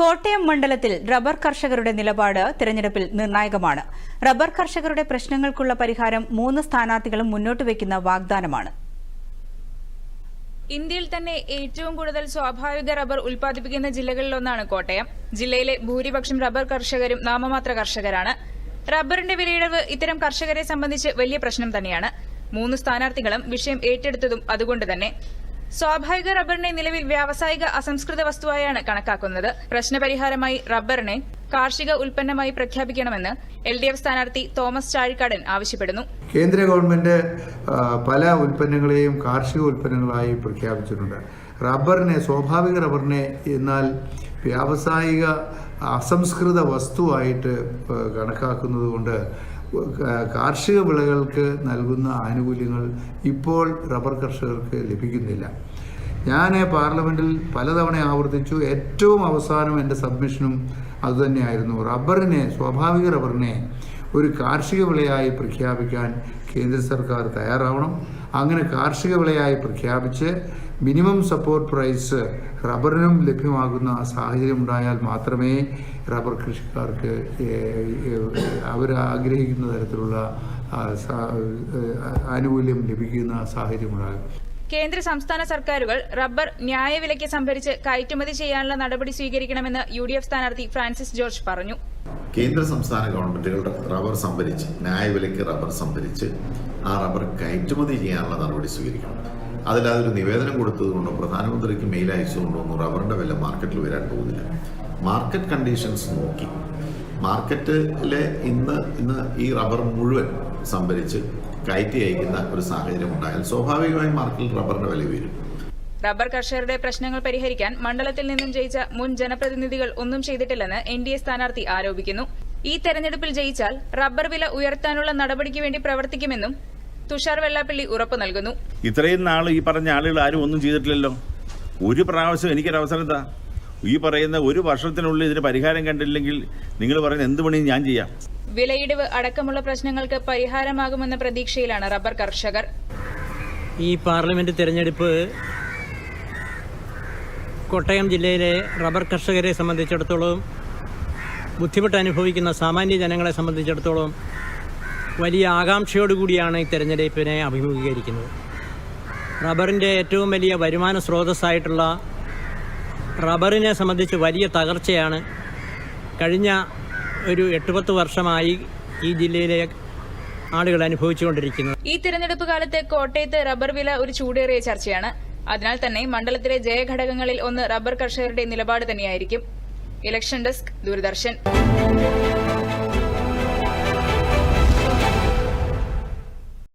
കോട്ടയം മണ്ഡലത്തിൽ റബ്ബർ കർഷകരുടെ നിലപാട് തിരഞ്ഞെടുപ്പിൽ നിർണായകമാണ്. റബ്ബർ കർഷകരുടെ പ്രശ്നങ്ങൾക്കുള്ള പരിഹാരം മൂന്ന് സ്ഥാനാർത്ഥികളും മുന്നോട്ട് വയ്ക്കുന്ന വാഗ്ദാനമാണ്. ഇന്ത്യയിൽ തന്നെ ഏറ്റവും കൂടുതൽ സ്വാഭാവിക റബ്ബർ ഉൽപ്പാദിപ്പിക്കുന്ന ജില്ലകളിലൊന്നാണ് കോട്ടയം. ജില്ലയിലെ ഭൂരിപക്ഷം റബ്ബർ കർഷകരും നാമമാത്ര കർഷകരാണ്. റബ്ബറിന്റെ വിലയിടവ് ഇത്തരം കർഷകരെ സംബന്ധിച്ച് വലിയ പ്രശ്നം തന്നെയാണ്. മൂന്ന് സ്ഥാനാർത്ഥികളും വിഷയം ഏറ്റെടുത്തതും അതുകൊണ്ട് തന്നെ. സ്വാഭാവിക റബ്ബറിനെ നിലവിൽ വ്യാവസായിക അസംസ്കൃത വസ്തുവായാണ് കണക്കാക്കുന്നത്. പ്രശ്നപരിഹാരമായി റബ്ബറിനെ കാർഷിക ഉൽപ്പന്നമായി പ്രഖ്യാപിക്കണമെന്ന് എൽ ഡി എഫ് സ്ഥാനാർത്ഥി തോമസ് ചാഴിക്കാടൻ ആവശ്യപ്പെടുന്നു. കേന്ദ്ര ഗവൺമെന്റ് പല ഉൽപ്പന്നങ്ങളെയും കാർഷിക ഉൽപ്പന്നങ്ങളായി പ്രഖ്യാപിച്ചിട്ടുണ്ട്. റബ്ബറിനെ സ്വാഭാവിക റബ്ബറിനെ എന്നാൽ വ്യാവസായിക അസംസ്കൃത വസ്തുവായിട്ട് കണക്കാക്കുന്നത് കൊണ്ട് കാർഷിക വിളകൾക്ക് നൽകുന്ന ആനുകൂല്യങ്ങൾ ഇപ്പോൾ റബ്ബർ കർഷകർക്ക് ലഭിക്കുന്നില്ല. ഞാൻ പാർലമെന്റിൽ പലതവണ ആവർത്തിച്ചു. ഏറ്റവും അവസാനം എന്റെ സബ്മിഷനും അതുതന്നെയായിരുന്നു റബ്ബറിനെ സ്വാഭാവിക റബ്ബറിനെ ഒരു കാർഷിക വിളയായി പ്രഖ്യാപിക്കാൻ കേന്ദ്ര സർക്കാർ തയ്യാറാവണം. അങ്ങനെ കാർഷിക വിളയായി പ്രഖ്യാപിച്ച് മിനിമം സപ്പോർട്ട് പ്രൈസ് റബ്ബറിനും ലഭ്യമാകുന്ന സാഹചര്യം ഉണ്ടായാൽ മാത്രമേ റബ്ബർ കൃഷിക്കാർക്ക് അവർ ആഗ്രഹിക്കുന്ന തരത്തിലുള്ള ആനുകൂല്യം ലഭിക്കുന്ന സാഹചര്യമുണ്ടാകും കേന്ദ്ര സംസ്ഥാന സർക്കാരുകൾ റബ്ബർ ന്യായവിലയ്ക്ക് സംഭരിച്ച് കയറ്റുമതി ചെയ്യാനുള്ള നടപടി സ്വീകരിക്കണമെന്ന് യു ഡി എഫ് സ്ഥാനാർത്ഥി ഫ്രാൻസിസ് ജോർജ് പറഞ്ഞു. കേന്ദ്ര സംസ്ഥാന ഗവൺമെന്റുകൾ റബ്ബർ സംഭരിച്ച് ന്യായവിലയ്ക്ക് റബ്ബർ സംഭരിച്ച് ആ റബ്ബർ കയറ്റുമതി ചെയ്യാനുള്ള നടപടി സ്വീകരിക്കണം. അതിൽ അതൊരു നിവേദനം കൊടുത്തതുകൊണ്ടോ പ്രധാനമന്ത്രിക്ക് മെയിൽ അയച്ചുകൊണ്ടോ ഒന്നും റബ്ബറിന്റെ വില മാർക്കറ്റിൽ വരാൻ പോകുന്നില്ല. മാർക്കറ്റ് കണ്ടീഷൻസ് നോക്കി. മാർക്കറ്റിലെ ഇന്ന് ഇന്ന് ഈ റബ്ബർ മുഴുവൻ സംഭരിച്ച് കയറ്റി അയക്കുന്ന ഒരു സാഹചര്യം ഉണ്ടായാൽ സ്വാഭാവികമായും മാർക്കറ്റിൽ റബ്ബറിന്റെ വില ഉയരും. റബ്ബർ കർഷകരുടെ പ്രശ്നങ്ങൾ പരിഹരിക്കാൻ മണ്ഡലത്തിൽ നിന്നും ജയിച്ച മുൻ ജനപ്രതിനിധികൾ ഒന്നും ചെയ്തിട്ടില്ലെന്ന് എൻ ഡി എ സ്ഥാനാർത്ഥി ആരോപിക്കുന്നു. ഈ തെരഞ്ഞെടുപ്പിൽ ജയിച്ചാൽ റബ്ബർ വില ഉയർത്താനുള്ള നടപടിക്ക് വേണ്ടി പ്രവർത്തിക്കുമെന്നും തുഷാർ വെള്ളാപ്പള്ളി ഉറപ്പു നൽകുന്നു. ഇത്രയും നാൾ ഈ പറഞ്ഞ ആളുകൾ ആരും ഒന്നും ചെയ്തിട്ടില്ലല്ലോ. ഒരു പ്രാവശ്യം എനിക്കൊരു അവസരം എന്താ ഈ പറയുന്ന ഒരു വർഷത്തിനുള്ളിൽ ഇതിന് പരിഹാരം കണ്ടില്ലെങ്കിൽ നിങ്ങൾ പറയുന്ന എന്ത് പണിയും ഞാൻ ചെയ്യാം. വിലയിടിവ് അടക്കമുള്ള പ്രശ്നങ്ങൾക്ക് പരിഹാരമാകുമെന്ന പ്രതീക്ഷയിലാണ് റബ്ബർ കർഷകർ. ഈ പാർലമെന്റ് തിരഞ്ഞെടുപ്പ് കോട്ടയം ജില്ലയിലെ റബ്ബർ കർഷകരെ സംബന്ധിച്ചിടത്തോളം ബുദ്ധിമുട്ട് അനുഭവിക്കുന്ന സാമാന്യ ജനങ്ങളെ സംബന്ധിച്ചിടത്തോളം വലിയ ആകാംക്ഷയോടുകൂടിയാണ് ഈ തെരഞ്ഞെടുപ്പിനെ അഭിമുഖീകരിക്കുന്നത്. റബ്ബറിന്റെ ഏറ്റവും വലിയ വരുമാന സ്രോതസ്സായിട്ടുള്ള റബ്ബറിനെ സംബന്ധിച്ച് വലിയ തകർച്ചയാണ്. കഴിഞ്ഞ ഒരു എട്ട് പത്ത് വർഷമായി ഈ ജില്ലയിലെ ആളുകൾ അനുഭവിച്ചുകൊണ്ടിരിക്കുന്നത്. ഈ തിരഞ്ഞെടുപ്പ് കാലത്ത് കോട്ടയത്ത് റബ്ബർ വില ഒരു ചൂടേറിയ ചർച്ചയാണ്. അതിനാൽ തന്നെ മണ്ഡലത്തിലെ ജയഘടകങ്ങളിൽ ഒന്ന് റബ്ബർ കർഷകരുടെ നിലപാട് തന്നെയായിരിക്കും. Election desk Doordarshan.